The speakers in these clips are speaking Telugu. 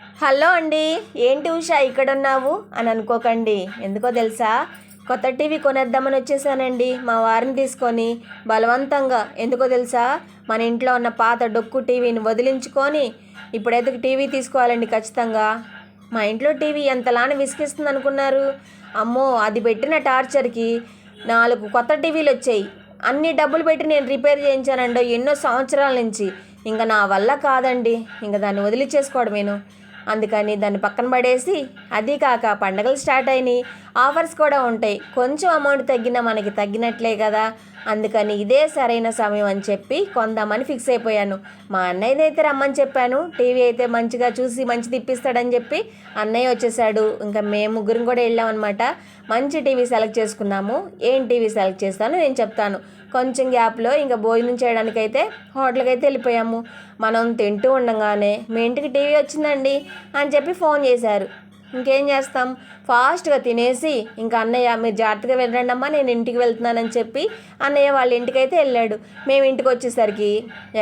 హలో అండి. ఏంటి ఉషా ఇక్కడ ఉన్నావు అని అనుకోకండి. ఎందుకో తెలుసా? కొత్త టీవీ కొనేద్దామని వచ్చేసానండి. మా వారిని తీసుకొని బలవంతంగా. ఎందుకో తెలుసా? మన ఇంట్లో ఉన్న పాత డొక్కు టీవీని వదిలించుకొని ఇప్పుడైతే టీవీ తీసుకోవాలండి ఖచ్చితంగా. మా ఇంట్లో టీవీ ఎంతలానే విసిగిస్తుంది అనుకున్నారు అమ్మో అది పెట్టిన టార్చర్కి నాలుగు కొత్త టీవీలు వచ్చాయి. అన్ని డబ్బులు పెట్టి నేను రిపేర్ చేయించానండి ఎన్నో సంవత్సరాల నుంచి. ఇంకా నా వల్ల కాదండి. ఇంకా దాన్ని వదిలిచ్చేసుకోవడమేను. అందుకని దాన్ని పక్కన పడేసి అది కాక పండగలు స్టార్ట్ అయినాయి. ఆఫర్స్ కూడా ఉంటాయి. కొంచెం అమౌంట్ తగ్గినా మనకి తగ్గినట్లే కదా. అందుకని ఇదే సరైన సమయం అని చెప్పి కొందామని ఫిక్స్ అయిపోయాను. మా అన్నయ్యని అయితే రమ్మని చెప్పాను. టీవీ అయితే మంచిగా చూసి మంచి తిప్పిస్తాడని చెప్పి అన్నయ్య వచ్చేసాడు. ఇంకా మేము ముగ్గురం కూడా వెళ్ళామన్నమాట. మంచి టీవీ సెలెక్ట్ చేసుకున్నాము. ఏం టీవీ సెలెక్ట్ చేస్తానో నేను చెప్తాను. కొంచెం గ్యాప్లో ఇంకా భోజనం చేయడానికి అయితే హోటల్కి అయితే వెళ్ళిపోయాము. మనం తింటూ ఉండగానే మీ ఇంటికి టీవీ వచ్చిందండి అని చెప్పి ఫోన్ చేశారు. ఇంకేం చేస్తాం? ఫాస్ట్గా తినేసి ఇంకా అన్నయ్య మీరు జాగ్రత్తగా వెళ్ళండి అమ్మా నేను ఇంటికి వెళ్తున్నానని చెప్పి అన్నయ్య వాళ్ళ ఇంటికి అయితే వెళ్ళాడు. మేము ఇంటికి వచ్చేసరికి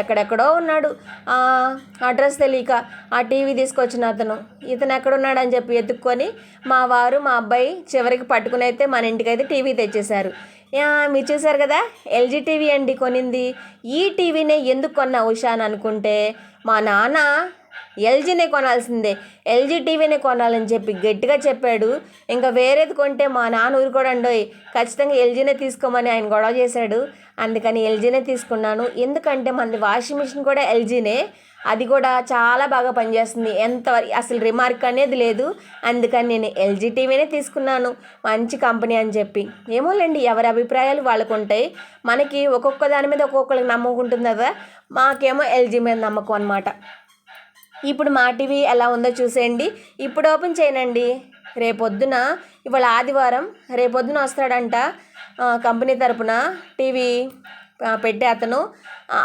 ఎక్కడెక్కడో ఉన్నాడు. అడ్రస్ తెలియక ఆ టీవీ తీసుకొచ్చిన అతను. ఇతను ఎక్కడున్నాడు అని చెప్పి ఎత్తుక్కొని మా వారు మా అబ్బాయి చివరికి పట్టుకుని అయితే మన ఇంటికి అయితే టీవీ తెచ్చేశారు. మీరు చూసారు కదా? ఎల్జీ టీవీ అండి కొనింది. ఈ టీవీనే ఎందుకు కొన్నా ఉషా అని అనుకుంటే మా నాన్న ఎల్జీనే కొనాల్సిందే. ఎల్జీ టీవీనే కొనాలని చెప్పి గట్టిగా చెప్పాడు. ఇంకా వేరేది కొంటే మా నాన్న ఊరుకోడండోయ్. ఖచ్చితంగా ఎల్జీనే తీసుకోమని ఆయన గొడవ చేశాడు. అందుకని ఎల్జీనే తీసుకున్నాను. ఎందుకంటే మనది వాషింగ్ మిషన్ కూడా ఎల్జీనే. అది కూడా చాలా బాగా పనిచేస్తుంది. ఎంత అసలు రిమార్క్ అనేది లేదు. అందుకని నేను ఎల్జీ టీవీనే తీసుకున్నాను. మంచి కంపెనీ అని చెప్పి. ఏమోలేండి ఎవరి అభిప్రాయాలు వాళ్ళకు ఉంటాయి. మనకి ఒక్కొక్క దాని మీద ఒక్కొక్కరికి నమ్మకం ఉంటుంది కదా. మాకేమో ఎల్జీ మీద నమ్మకం అనమాట ఇప్పుడు మా టీవీ ఎలా ఉందో చూసేయండి. ఇప్పుడు ఓపెన్ చేయనండి. రేపొద్దున ఇవాళ ఆదివారం రేపొద్దున వస్తాడంట కంపెనీ తరపున టీవీ పెట్టే అతను.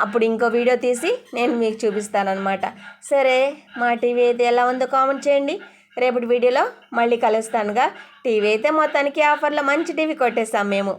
అప్పుడు ఇంకో వీడియో తీసి నేను మీకు చూపిస్తానమాట సరే మా టీవీ అయితే ఎలా ఉందో కామెంట్ చేయండి. రేపటి వీడియోలో మళ్ళీ కలుస్తానుగా. టీవీ అయితే మొత్తానికి ఆఫర్లో మంచి టీవీ కొట్టేస్తాం మేము.